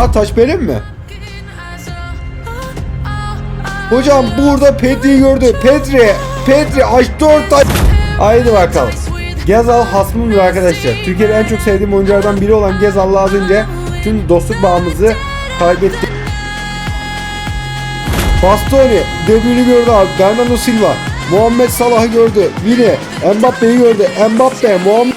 Aa taş benim mi? Hocam burada Petri'yi gördü. Petri, Petri açtı orta. Haydi bakalım. Gezal hasmımdır arkadaşlar. Türkiye'de en çok sevdiğim oyunculardan biri olan Gezal'la az önce tüm dostluk bağımızı kaybettik. Bastoni, De Bruyne'i gördü abi. Bernardo Silva, Muhammed Salah'ı gördü. Vini, Mbappe'yi gördü. Mbappe, Muhammed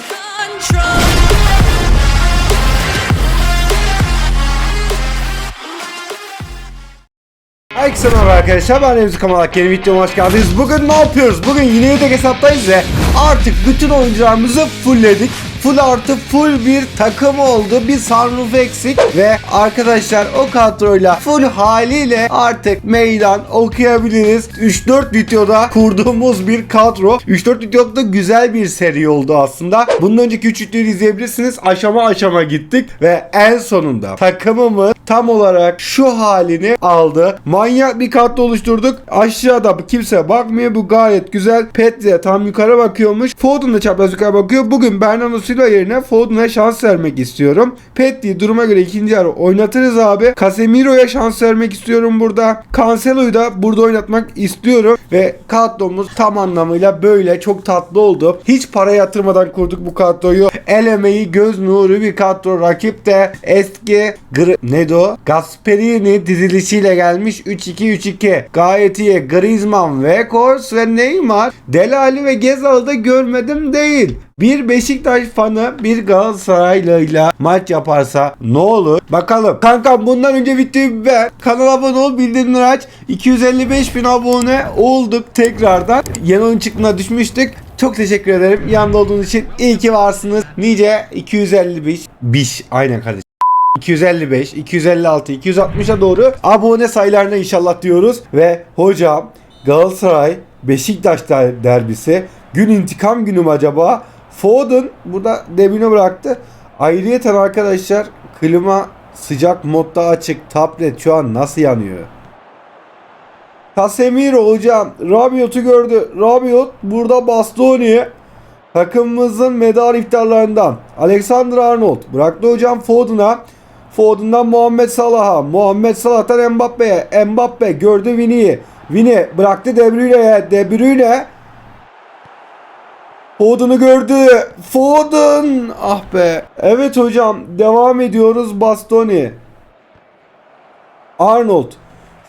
Herkese merhaba arkadaşlar ben Remzi Kamalak yeni videoma hoş geldiniz. Bugün ne yapıyoruz? Bugün yine yedek hesaptayız ve artık bütün oyuncularımızı fullledik. Full artı full bir takım oldu. Bir sunroof eksik ve arkadaşlar o kadroyla full haliyle artık meydan okuyabiliriz. 3-4 videoda kurduğumuz bir kadro. 3-4 videoda güzel bir seri oldu aslında. Bundan önceki 3 videoyu izleyebilirsiniz. Aşama aşama gittik ve en sonunda takımımız tam olarak şu halini aldı. Manyak bir kadro oluşturduk. Aşağıda kimse bakmıyor. Bu gayet güzel. Petri tam yukarı bakıyormuş. Foden da çapraz yukarı bakıyor. Bugün Bernardo Silva yerine Foden'a şans vermek istiyorum. Petri duruma göre ikinci yarı oynatırız abi. Casemiro'ya şans vermek istiyorum burada. Cancelo'yu da burada oynatmak istiyorum. Ve kadromuz tam anlamıyla böyle çok tatlı oldu. Hiç para yatırmadan kurduk bu kadroyu. El emeği göz nuru bir kadro. Rakip de eski Gr neydi o? Gasperini dizilişiyle gelmiş 3-2-3-2. Gayet iyi. Griezmann, Weghorst ve Neymar. Delali ve Gezal'ı da görmedim değil. Bir Beşiktaş fanı bir Galatasaraylı'yla maç yaparsa ne olur? Bakalım. Kanka bundan önce videoyu ver. Kanala abone ol. Bildirimleri aç. 255 bin abone olduk tekrardan. Yeni oyun çıktığına düşmüştük. Çok teşekkür ederim. Yanımda olduğunuz için iyi ki varsınız. Nice 255 biş. Aynen kardeşim. 255, 256, 260'a doğru abone sayılarına inşallah diyoruz. Ve hocam Galatasaray Beşiktaş der- derbisi gün intikam günü mü acaba? Foden burada debine bıraktı. Ayrıyeten arkadaşlar klima sıcak modda açık. Tablet şu an nasıl yanıyor? Casemiro hocam Rabiot'u gördü. Rabiot burada Bastoni takımımızın medar iftarlarından. Alexander Arnold bıraktı hocam Foden'a. Foden'dan Muhammed Salah'a. Muhammed Salah'tan Mbappe'ye. Mbappe gördü Vini'yi. Vini bıraktı De Bruyne'ye. De Bruyne Foden'ı gördü. Foden. Ah be. Evet hocam devam ediyoruz Bastoni. Arnold.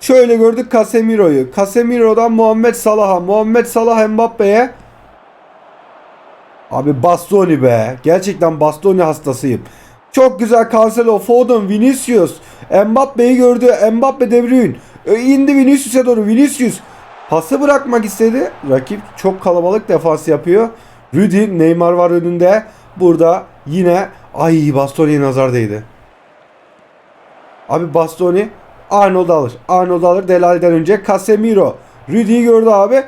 Şöyle gördük Casemiro'yu. Casemiro'dan Muhammed Salah'a. Muhammed Salah Mbappe'ye. Abi Bastoni be. Gerçekten Bastoni hastasıyım. Çok güzel Cancelo, Foden, Vinicius. Mbappe'yi gördü. Mbappe De Bruyne. E, indi Vinicius'a doğru. Vinicius pası bırakmak istedi. Rakip çok kalabalık defans yapıyor. Rüdi, Neymar var önünde. Burada yine ay Bastoni'ye nazar değdi. Abi Bastoni Arnold alır. Arnold alır Delali'den önce Casemiro. Rüdi'yi gördü abi.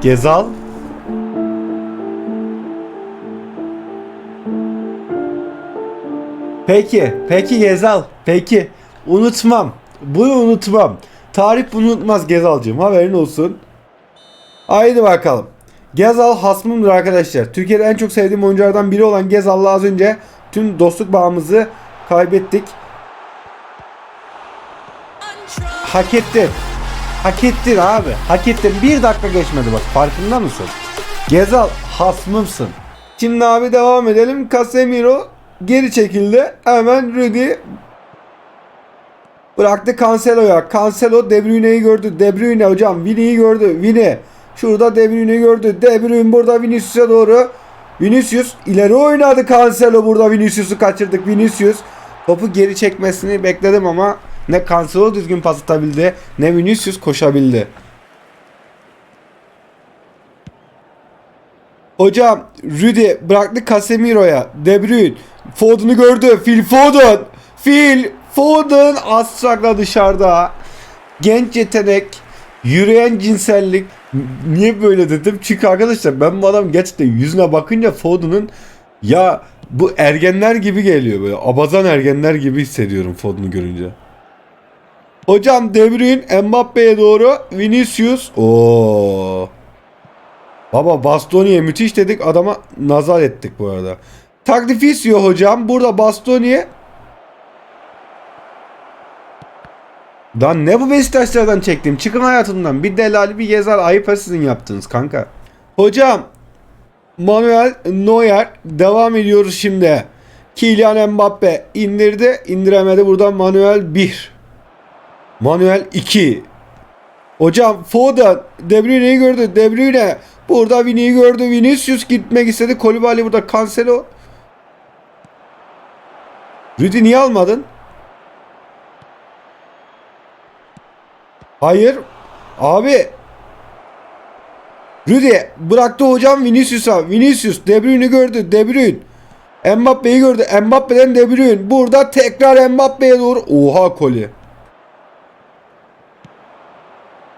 Gezal. Peki. Peki Gezal. Peki. Unutmam. Bunu unutmam. Tarih bunu unutmaz Gezal'cığım. Haberin olsun. Haydi bakalım. Gezal hasmımdır arkadaşlar. Türkiye'de en çok sevdiğim oyunculardan biri olan Gezal'la az önce tüm dostluk bağımızı kaybettik. Hak ettin. Hak ettin abi. Hak ettin. Bir dakika geçmedi bak. Farkında mısın? Gezal hasmımsın. Şimdi abi devam edelim. Casemiro geri çekildi. Hemen Rudy bıraktı Cancelo'ya. Cancelo De Bruyne'yi gördü. De Bruyne hocam Vini'yi gördü. Vini şurada De Bruyne'yi gördü. De Bruyne burada Vinicius'a doğru. Vinicius ileri oynadı Cancelo burada Vinicius'u kaçırdık. Vinicius topu geri çekmesini bekledim ama ne Cancelo düzgün pas atabildi ne Vinicius koşabildi. Hocam Rudy bıraktı Casemiro'ya. De Bruyne Foden'ı gördü. Phil Foden. Phil Foden Astrak'la dışarıda. Genç yetenek. Yürüyen cinsellik. Niye böyle dedim? Çünkü arkadaşlar ben bu adam gerçekten yüzüne bakınca Foden'ın ya bu ergenler gibi geliyor böyle. Abazan ergenler gibi hissediyorum Foden'ı görünce. Hocam De Mbappe'ye doğru Vinicius. Oo. Baba Bastoni'ye müthiş dedik adama nazar ettik bu arada. Taglificio hocam burada Bastoni'ye Lan ne bu Beşiktaşlardan çektim? Çıkın hayatımdan. Bir delali bir gezer. Ayıp sizin yaptığınız kanka. Hocam. Manuel Neuer. Devam ediyoruz şimdi. Kylian Mbappe indirdi. indiremedi. Buradan Manuel 1. Manuel 2. Hocam Foden De Bruyne'yi gördü. De Bruyne burada Vini'yi gördü. Vinicius gitmek istedi. Kolibali burada Cancelo. Rüdi niye almadın? Hayır. Abi. Rüdi bıraktı hocam Vinicius'a. Vinicius De Bruyne'i gördü. De Bruyne. Mbappe'yi gördü. Mbappe'den De Bruyne. Burada tekrar Mbappe'ye doğru. Oha koli.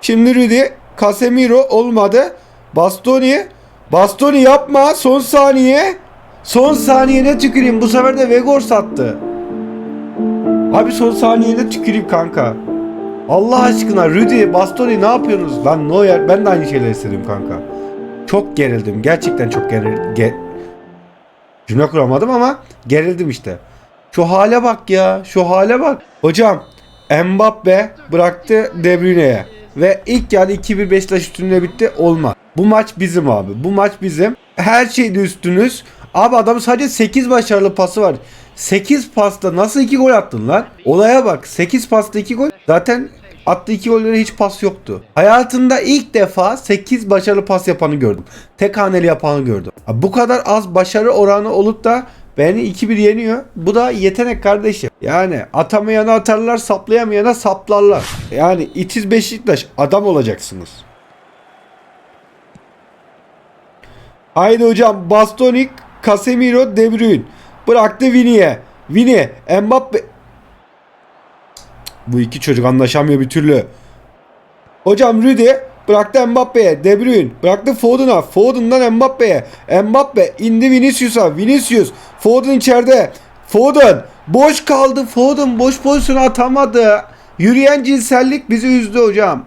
Şimdi Rüdi. Casemiro olmadı. Bastoni. Bastoni yapma. Son saniye. Son saniyene tüküreyim. Bu sefer de Vegor sattı. Abi son saniyene tüküreyim kanka. Allah aşkına Rüdi, Bastoni ne yapıyorsunuz? Lan Neuer ben de aynı şeyleri istedim kanka. Çok gerildim. Gerçekten çok geril... Ge Cümle kuramadım ama gerildim işte. Şu hale bak ya. Şu hale bak. Hocam Mbappe bıraktı De Bruyne'ye. Ve ilk yarı 2-1 Beşiktaş üstünlüğe bitti. Olmaz. Bu maç bizim abi. Bu maç bizim. Her şeyde üstünüz. Abi adam sadece 8 başarılı pası var. 8 pasta nasıl 2 gol attın lan? Olaya bak. 8 pasta 2 gol. Zaten attığı 2 gollere hiç pas yoktu. Hayatımda ilk defa 8 başarılı pas yapanı gördüm. Tek haneli yapanı gördüm. Bu kadar az başarı oranı olup da beni 2-1 yeniyor. Bu da yetenek kardeşim. Yani atamayana atarlar, saplayamayana saplarlar. Yani itiz Beşiktaş adam olacaksınız. Haydi hocam Bastoni, Casemiro, De Bruyne. Bıraktı Vini'ye. Vini, Mbappe. Bu iki çocuk anlaşamıyor bir türlü. Hocam Rüdi bıraktı Mbappe'ye. De Bruyne bıraktı Foden'a. Foden'dan Mbappe'ye. Mbappe indi Vinicius'a. Vinicius. Foden içeride. Foden. Boş kaldı. Foden boş pozisyonu atamadı. Yürüyen cinsellik bizi üzdü hocam.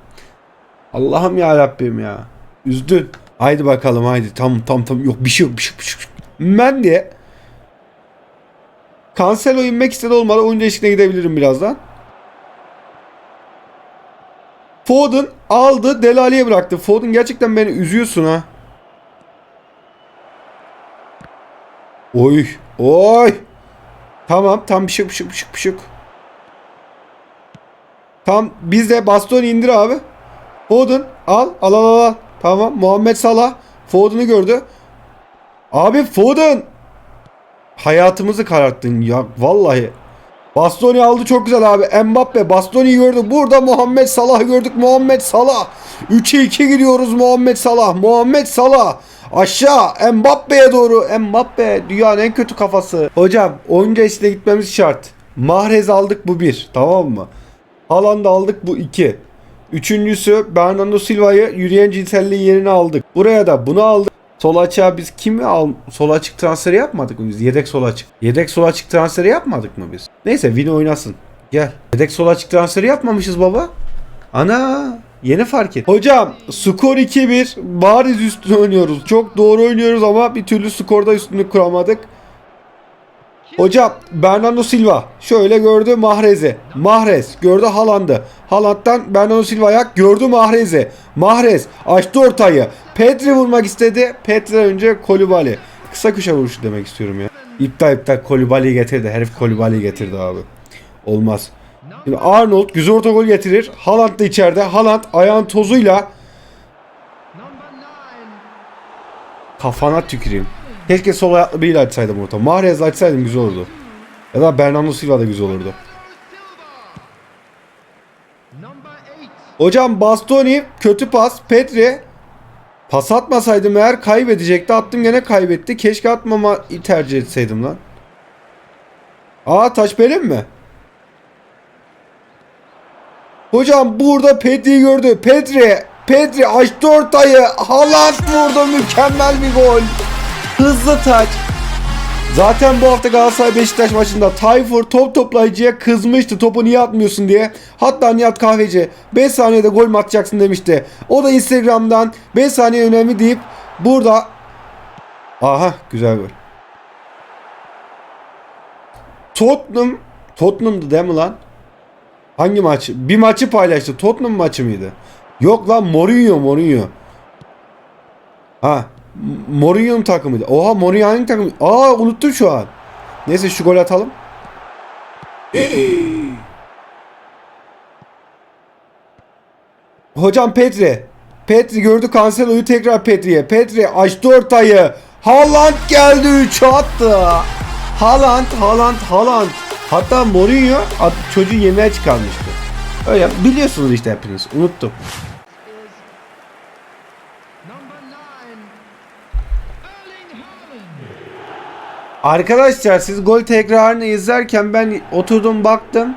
Allah'ım ya Rabbim ya. Üzdün. Haydi bakalım haydi. Tam tam tam. Yok bir şey yok bir şey. Bir şey yok. Mendy. Cancelo inmek istedi olmadı. Oyun değişikliğine gidebilirim birazdan. Foden aldı Delali'ye bıraktı. Foden gerçekten beni üzüyorsun ha. Oy. Oy. Tamam tam bir bir şey yok. Tam biz de Bastoni indir abi. Foden al al al al. Tamam Muhammed Salah Foden'ı gördü. Abi Foden hayatımızı kararttın ya vallahi. Bastoni aldı çok güzel abi. Mbappe Bastoni gördü. Burada Muhammed Salah gördük. Muhammed Salah. 3'e 2 gidiyoruz Muhammed Salah. Muhammed Salah. Aşağı Mbappe'ye doğru. Mbappe dünyanın en kötü kafası. Hocam eşliğe gitmemiz şart. Mahrez aldık bu bir. Tamam mı? Haaland aldık bu iki. Üçüncüsü Bernardo Silva'yı yürüyen cinselliğin yerine aldık. Buraya da bunu aldık. Sol açığa biz kimi al sol açık transferi yapmadık mı biz? Yedek sol açık. Yedek sol açık transferi yapmadık mı biz? Neyse Vini oynasın. Gel. Yedek sol açık transferi yapmamışız baba. Ana yeni fark et. Hocam skor 2-1. Bariz üstün oynuyoruz. Çok doğru oynuyoruz ama bir türlü skorda üstünlük kuramadık. Hocam Bernardo Silva şöyle gördü Mahrez'i. Mahrez gördü Haaland'ı. Haaland'dan Bernardo Silva'ya gördü Mahrez'i. Mahrez açtı ortayı. Petri vurmak istedi. Petri önce Kolibali. Kısa köşe vuruşu demek istiyorum ya. İptal iptal Kolibali'yi getirdi. Herif Kolibali'yi getirdi abi. Olmaz. Şimdi Arnold güzel orta gol getirir. Haaland da içeride. Haaland ayağın tozuyla kafana tüküreyim. Keşke sol ayaklı biriyle açsaydım orta. Mahrez'le açsaydım güzel olurdu. Ya da Bernardo Silva da güzel olurdu. Hocam Bastoni kötü pas. Petri pas atmasaydım eğer kaybedecekti. Attım gene kaybetti. Keşke atmama tercih etseydim lan. Aa taç benim mi? Hocam burada Petri'yi gördü. Petri. Petri açtı ortayı. Haaland vurdu. Mükemmel bir gol. Hızlı taç. Zaten bu hafta Galatasaray Beşiktaş maçında Tayfur top toplayıcıya kızmıştı topu niye atmıyorsun diye. Hatta Nihat Kahveci 5 saniyede gol mü atacaksın demişti. O da Instagram'dan 5 saniye önemli deyip burada Aha güzel gol. Tottenham Tottenham'dı değil mi lan? Hangi maç? Bir maçı paylaştı. Tottenham maçı mıydı? Yok lan Mourinho Mourinho. Ha. Mourinho'nun takımıydı. Oha Mourinho hangi takım? Aa unuttum şu an. Neyse şu gol atalım. Hocam Petri. Petri gördü Cancelo'yu tekrar Petri'ye. Petri açtı ortayı. Haaland geldi 3 attı. Haaland, Haaland, Haaland. Hatta Mourinho çocuğu yemeğe çıkarmıştı. Öyle biliyorsunuz işte hepiniz. Unuttum. Arkadaşlar siz gol tekrarını izlerken ben oturdum baktım.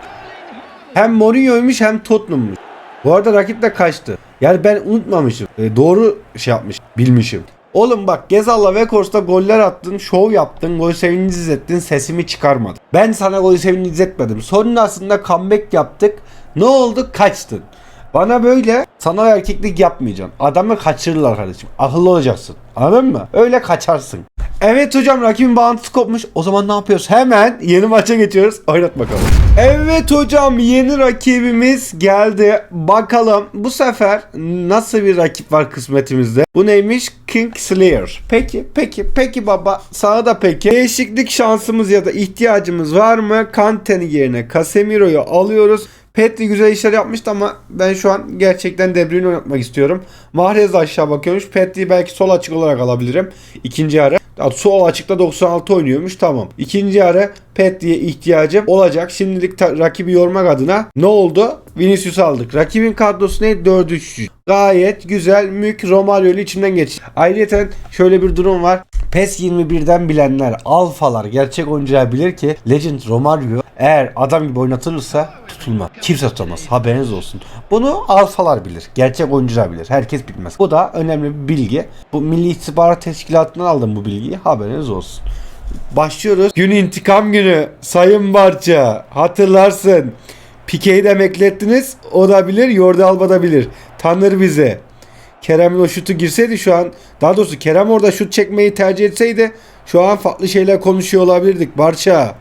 Hem Mourinho'ymuş hem Tottenham'mış. Bu arada rakip de kaçtı. Yani ben unutmamışım. E, doğru şey yapmış, bilmişim. Oğlum bak Gezal'la Vekors'ta goller attın, şov yaptın, gol sevinci izlettin, sesimi çıkarmadın. Ben sana gol sevinci izletmedim. Sonrasında comeback yaptık. Ne oldu? Kaçtın. Bana böyle sana erkeklik yapmayacaksın. Adamı kaçırırlar kardeşim. Akıllı olacaksın. Anladın mı? Öyle kaçarsın. Evet hocam rakibin bağıntısı kopmuş. O zaman ne yapıyoruz? Hemen yeni maça geçiyoruz. Oynat bakalım. Evet hocam yeni rakibimiz geldi. Bakalım bu sefer nasıl bir rakip var kısmetimizde? Bu neymiş? King Slayer. Peki peki peki baba. Sana da peki. Değişiklik şansımız ya da ihtiyacımız var mı? Kante'nin yerine Casemiro'yu alıyoruz. Petri güzel işler yapmıştı ama ben şu an gerçekten De Bruyne oynatmak istiyorum. Mahrez aşağı bakıyormuş. Petri'yi belki sol açık olarak alabilirim. İkinci yarı. Ya Sol açıkta 96 oynuyormuş tamam. İkinci yarı Petri'ye ihtiyacım olacak. Şimdilik rakibi yormak adına ne oldu? Vinicius aldık. Rakibin kadrosu ne? 4-3. Gayet güzel. Mük Romario'lu içinden geç. Ayrıca şöyle bir durum var. PES 21'den bilenler, alfalar, gerçek oyuncular bilir ki Legend Romario eğer adam gibi oynatılırsa tutulmaz. Kimse tutamaz. Haberiniz olsun. Bunu alfalar bilir. Gerçek oyuncular bilir. Herkes bilmez. Bu da önemli bir bilgi. Bu Milli İstihbarat Teşkilatı'ndan aldım bu bilgiyi. Haberiniz olsun. Başlıyoruz. Gün intikam günü. Sayın Barça. Hatırlarsın. Pike'yi de beklettiniz. O da bilir. Yordi Alba da bilir. Tanır bizi. Kerem'in o şutu girseydi şu an daha doğrusu Kerem orada şut çekmeyi tercih etseydi şu an farklı şeyler konuşuyor olabilirdik. Barça.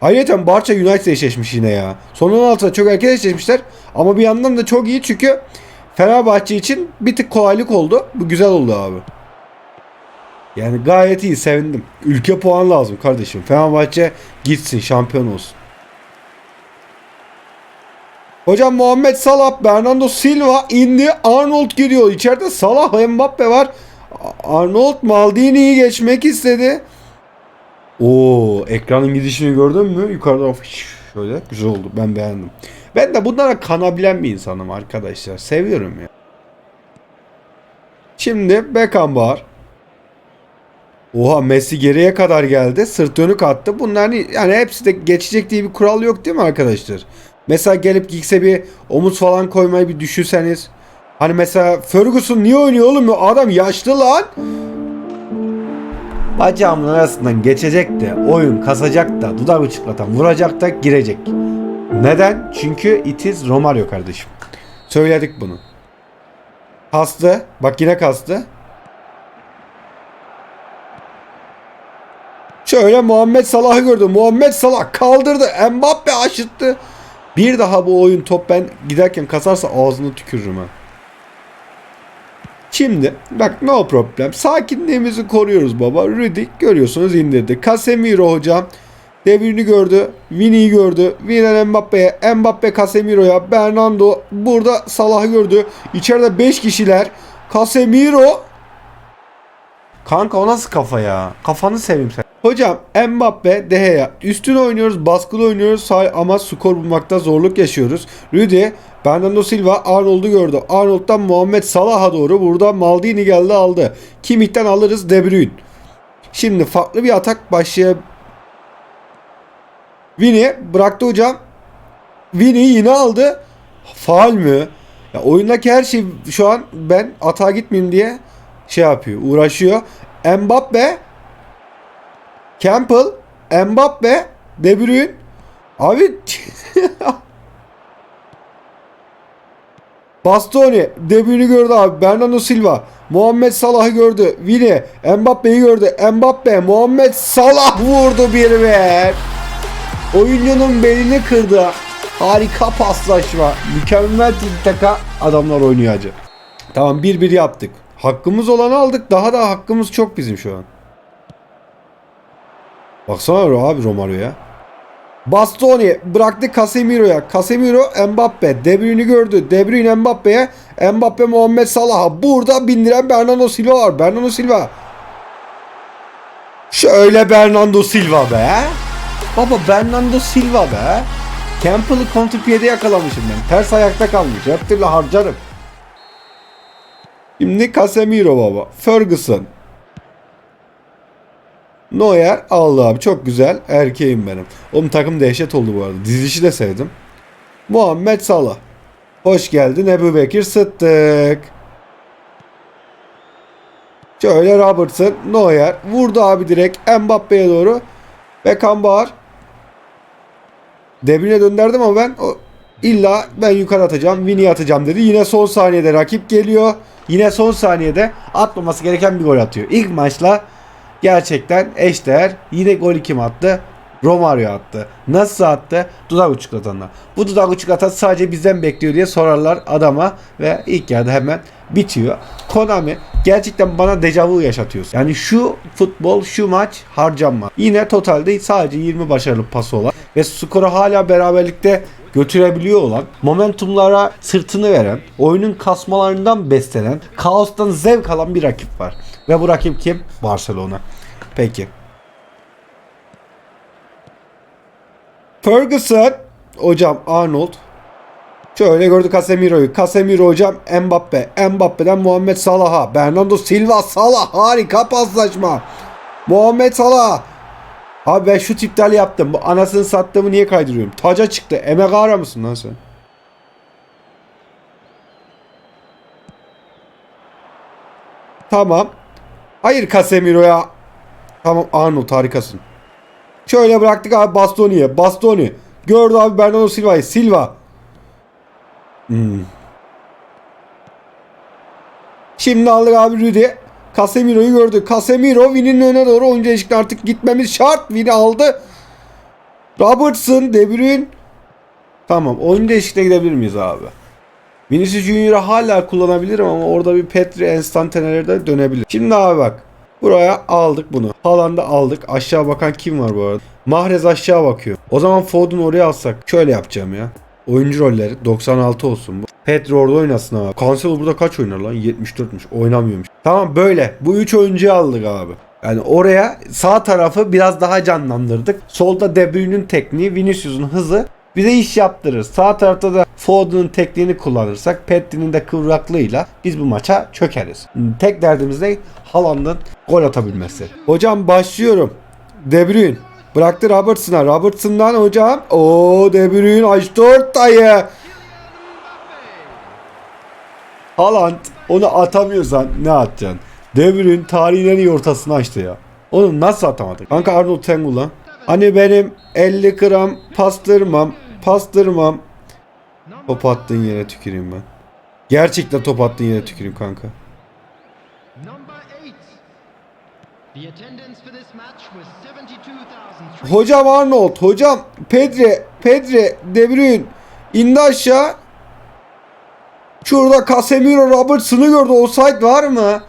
Ayrıca Barça United eşleşmiş yine ya. Son 16'da çok erken eşleşmişler ama bir yandan da çok iyi çünkü Fenerbahçe için bir tık kolaylık oldu. Bu güzel oldu abi. Yani gayet iyi sevindim. Ülke puan lazım kardeşim. Fenerbahçe gitsin şampiyon olsun. Hocam Muhammed Salah, Bernardo Silva indi. Arnold giriyor. İçeride Salah, Mbappe var. Arnold Maldini'yi geçmek istedi. Oo, ekranın gidişini gördün mü? Yukarıda fış, şöyle güzel oldu. Ben beğendim. Ben de bunlara kanabilen bir insanım arkadaşlar. Seviyorum ya. Şimdi Beckham var. Oha Messi geriye kadar geldi. Sırt dönük attı. Bunların yani hepsi de geçecek diye bir kural yok değil mi arkadaşlar? Mesela gelip Giggs'e bir omuz falan koymayı bir düşünseniz. Hani mesela Ferguson niye oynuyor oğlum? Adam yaşlı lan. Bacağımın arasından geçecek de oyun kasacak da dudak uçuklatan vuracak da girecek. Neden? Çünkü it is Romario kardeşim. Söyledik bunu. Kastı. Bak yine kastı. Şöyle Muhammed Salah'ı gördüm. Muhammed Salah kaldırdı. Mbappe aşıttı. Bir daha bu oyun top ben giderken kasarsa ağzını tükürürüm ha. Şimdi bak no problem. Sakinliğimizi koruyoruz baba. Rüdik görüyorsunuz indirdi. Casemiro hocam. Devrini gördü. Vini'yi gördü. Vini Mbappe'ye. Mbappe Casemiro'ya. Bernardo burada Salah'ı gördü. İçeride 5 kişiler. Casemiro. Kanka o nasıl kafa ya? Kafanı seveyim sen. Hocam Mbappe, De Gea. Üstün oynuyoruz, baskılı oynuyoruz ama skor bulmakta zorluk yaşıyoruz. Rüdi, Bernardo Silva Arnold'u gördü. Arnold'dan Muhammed Salah'a doğru. Burada Maldini geldi aldı. Kimik'ten alırız De Bruyne. Şimdi farklı bir atak başlay. Vini bıraktı hocam. Vini yine aldı. Faal mü? Ya oyundaki her şey şu an ben atağa gitmeyeyim diye şey yapıyor, uğraşıyor. Mbappe Campbell, Mbappe, De Bruyne. Abi Bastoni, De Bruyne'i gördü abi. Bernardo Silva, Muhammed Salah'ı gördü. Vini, Mbappe'yi gördü. Mbappe, Muhammed Salah vurdu bir ver. Oyuncunun belini kırdı. Harika paslaşma. Mükemmel taka adamlar oynuyor acı. Tamam 1-1 yaptık. Hakkımız olanı aldık. Daha da hakkımız çok bizim şu an. Baksana abi Romario'ya. Bastoni bıraktı Casemiro'ya. Casemiro Mbappe. De Bruyne'i gördü. De Bruyne Mbappe'ye. Mbappe Muhammed Salah'a. Burada bindiren Bernardo Silva var. Bernardo Silva. Şöyle Bernardo Silva be. Baba Bernardo Silva be. Campbell'ı kontrpiyede yakalamışım ben. Ters ayakta kalmış. Her türlü harcarım. Şimdi Casemiro baba. Ferguson. Neuer aldı abi. Çok güzel. Erkeğim benim. Oğlum takım dehşet oldu bu arada. Dizilişi de sevdim. Muhammed Salah. Hoş geldin Ebu Bekir Sıddık. Şöyle Robertson. Neuer. Vurdu abi direkt Mbappe'ye doğru. Beckenbauer. De Bruyne döndürdüm ama ben o illa ben yukarı atacağım, Vini atacağım dedi. Yine son saniyede rakip geliyor. Yine son saniyede atmaması gereken bir gol atıyor. İlk maçla gerçekten eşdeğer. Yine golü kim attı? Romario attı. Nasıl attı? Dudak uçuklatanlar. Bu dudak uçuklatan sadece bizden bekliyor diye sorarlar adama ve ilk yarıda hemen bitiyor. Konami gerçekten bana dejavu yaşatıyorsun. Yani şu futbol, şu maç harcanma. Yine totalde sadece 20 başarılı pası olan ve skoru hala beraberlikte götürebiliyor olan, momentumlara sırtını veren, oyunun kasmalarından beslenen, kaostan zevk alan bir rakip var. Ve bu rakip kim? Barcelona. Peki. Ferguson. Hocam Arnold. Şöyle gördü Casemiro'yu. Casemiro hocam Mbappe. Mbappe'den Muhammed Salah'a. Bernardo Silva Salah. Harika paslaşma. Muhammed Salah. Abi ben şu iptal yaptım. Bu anasını sattığımı niye kaydırıyorum? Taca çıktı. Emegara mısın lan sen? Tamam. Hayır Casemiro'ya. Tamam Arnold harikasın. Şöyle bıraktık abi Bastoni'ye. Bastoni. Gördü abi Bernardo Silva'yı. Silva. Hmm. Şimdi aldık abi Rüdi. Casemiro'yu gördü. Casemiro Vini'nin önüne doğru oyuncu eşikte artık gitmemiz şart. Vini aldı. Robertson, De Bruyne. Tamam oyuncu eşikte gidebilir miyiz abi? Vinicius Junior'ı hala kullanabilirim ama orada bir Petri enstantanelerde dönebilir. Şimdi abi bak. Buraya aldık bunu. Haaland'ı aldık. Aşağı bakan kim var bu arada? Mahrez aşağı bakıyor. O zaman Foden oraya alsak. Şöyle yapacağım ya. Oyuncu rolleri 96 olsun bu. Petri orada oynasın abi. Cancelo burada kaç oynar lan? 74'müş. Oynamıyormuş. Tamam böyle. Bu 3 oyuncuyu aldık abi. Yani oraya sağ tarafı biraz daha canlandırdık. Solda De Bruyne'nin tekniği, Vinicius'un hızı bize iş yaptırır. Sağ tarafta da Foden'ın tekniğini kullanırsak Petri'nin de kıvraklığıyla biz bu maça çökeriz. Tek derdimiz ne? Haaland'ın gol atabilmesi. Hocam başlıyorum. De Bruyne. Bıraktı Robertson'a. Robertson'dan hocam. O De Bruyne açtı ortayı. Haaland onu atamıyorsan ne atacaksın? De Bruyne tarihin en iyi ortasını açtı ya. Onu nasıl atamadık? Kanka Arnold Tengula. Hani benim 50 gram pastırmam, pastırmam. Top attığın yere tüküreyim ben. Gerçekten top attığın yere tüküreyim kanka. Hocam Arnold, hocam Pedri, Pedri, De Bruyne indi aşağı. Şurada Casemiro Robertson'ı gördü. Offside var mı?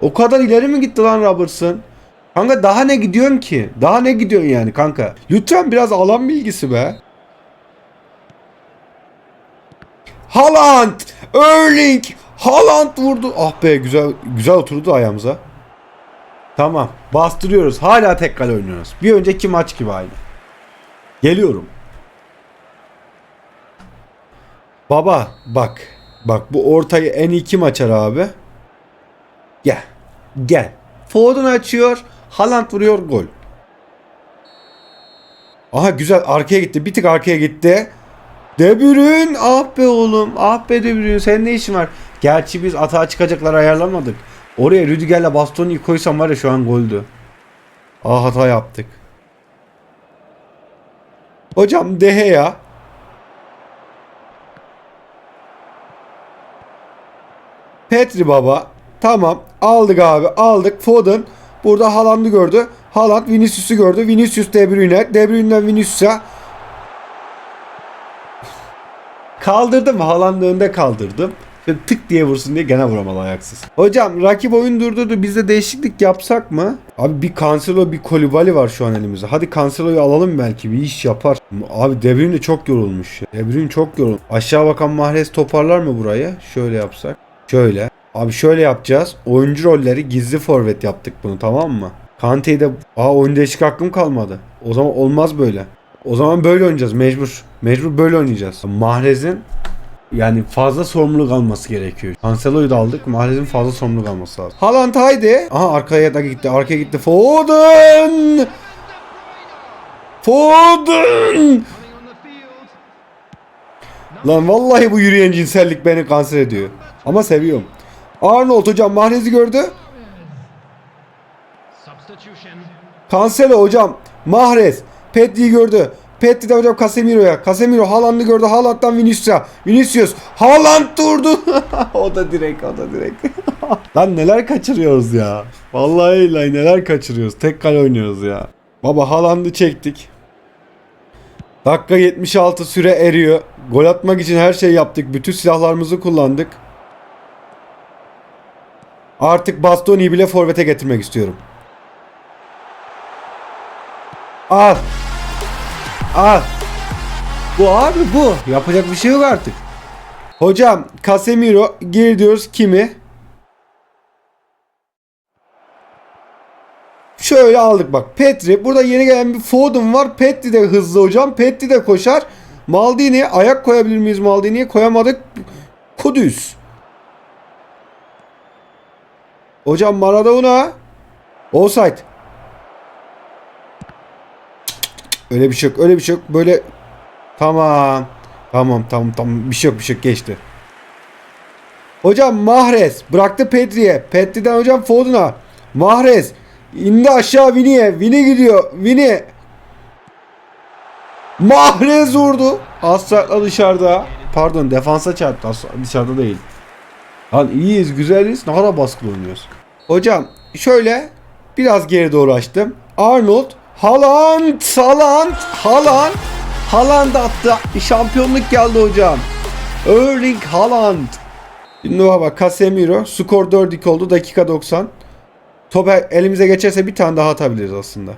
O kadar ileri mi gitti lan Robertson? Kanka daha ne gidiyorsun ki? Daha ne gidiyorsun yani kanka? Lütfen biraz alan bilgisi be. Haaland! Erling! Haaland vurdu. Ah be güzel güzel oturdu ayağımıza. Tamam. Bastırıyoruz. Hala tek kale oynuyoruz. Bir önceki maç gibi aynı. Geliyorum. Baba bak. Bak bu ortayı en iyi kim açar abi? Gel. Gel. Foden açıyor. Haaland vuruyor gol. Aha güzel arkaya gitti. Bir tık arkaya gitti. De Bruyne. Ah be oğlum. Ah be De Bruyne. Senin ne işin var? Gerçi biz atağa çıkacaklar ayarlamadık. Oraya Rüdiger'le Bastoni'yi koysam var ya şu an goldü. Ah hata yaptık. Hocam Dehe ya. Petri baba. Tamam. Aldık abi. Aldık. Foden. Burada Haaland'ı gördü. Haaland Vinicius'u gördü. Vinicius De Bruyne. De Bruyne'den Vinicius'a. Kaldırdım. Haaland'ı önde kaldırdım. Tık diye vursun diye gene vuramadı ayaksız. Hocam rakip oyun durdurdu. Biz de değişiklik yapsak mı? Abi bir Cancelo bir Kolibali var şu an elimizde. Hadi Cancelo'yu alalım belki bir iş yapar. Abi De Bruyne çok yorulmuş. ya. De Bruyne çok yorulmuş. Aşağı bakan Mahrez toparlar mı burayı? Şöyle yapsak. Şöyle. Abi şöyle yapacağız. Oyuncu rolleri gizli forvet yaptık bunu tamam mı? Kante'yi de... Aa oyun değişik hakkım kalmadı. O zaman olmaz böyle. O zaman böyle oynayacağız mecbur. Mecbur böyle oynayacağız. Mahrez'in yani fazla sorumluluk alması gerekiyor. Cancelo'yu da aldık. Mahrez'in fazla sorumluluk alması lazım. Haaland haydi. Aha arkaya da gitti. Arkaya gitti. Foden! Foden! Lan vallahi bu yürüyen cinsellik beni kanser ediyor. Ama seviyorum. Arnold hocam Mahrez'i gördü. Substitution. Cancelo hocam. Mahrez. Pedri'yi gördü. Pedri de hocam Casemiro'ya. Casemiro Haaland'ı gördü. Haaland'dan Vinicius'a. Vinicius. Haaland durdu. o da direkt o da direkt. Lan neler kaçırıyoruz ya. Vallahi lan neler kaçırıyoruz. Tek kale oynuyoruz ya. Baba Haaland'ı çektik. Dakika 76 süre eriyor. Gol atmak için her şey yaptık. Bütün silahlarımızı kullandık. Artık Bastoni'yi bile forvete getirmek istiyorum. Al. Al. Bu abi bu. Yapacak bir şey yok artık. Hocam Casemiro gir diyoruz kimi? Şöyle aldık bak. Petri. Burada yeni gelen bir Foden var. Petri de hızlı hocam. Petri de koşar. Maldini. Ayak koyabilir miyiz Maldini'ye? Koyamadık. Kudüs. Hocam Maradona. Offside. Öyle bir şey yok. Öyle bir şey yok. Böyle tamam. Tamam tamam tamam. Bir şey yok bir şey yok. Geçti. Hocam Mahrez bıraktı Petri'ye. Petri'den hocam Foden'a. Mahrez indi aşağı Vini'ye. Vini gidiyor. Vini. Mahrez vurdu. Asla dışarıda. Pardon defansa çarptı. Asla dışarıda değil. Lan iyiyiz güzeliz. Ne kadar baskılı oynuyoruz. Hocam şöyle biraz geri doğru açtım. Arnold Haaland, Haaland, Haaland, Haaland attı. Şampiyonluk geldi hocam. Erling Haaland. Şimdi baba Casemiro. Skor 4-2 oldu. Dakika 90. Top elimize geçerse bir tane daha atabiliriz aslında.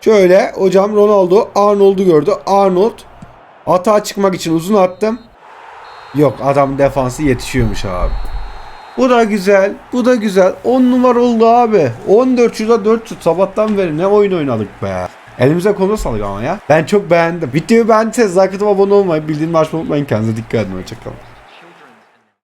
Şöyle hocam Ronaldo Arnold'u gördü. Arnold atağa çıkmak için uzun attım. Yok adam defansı yetişiyormuş abi. Bu da güzel. Bu da güzel. 10 numara oldu abi. 14 şurada 4 şut. Sabahtan beri ne oyun oynadık be. Elimize konu sağlık ama ya. Ben çok beğendim. Videoyu beğendiyseniz like atıp abone olmayı, bildirim açmayı unutmayın. Kendinize dikkat edin. Hoşçakalın.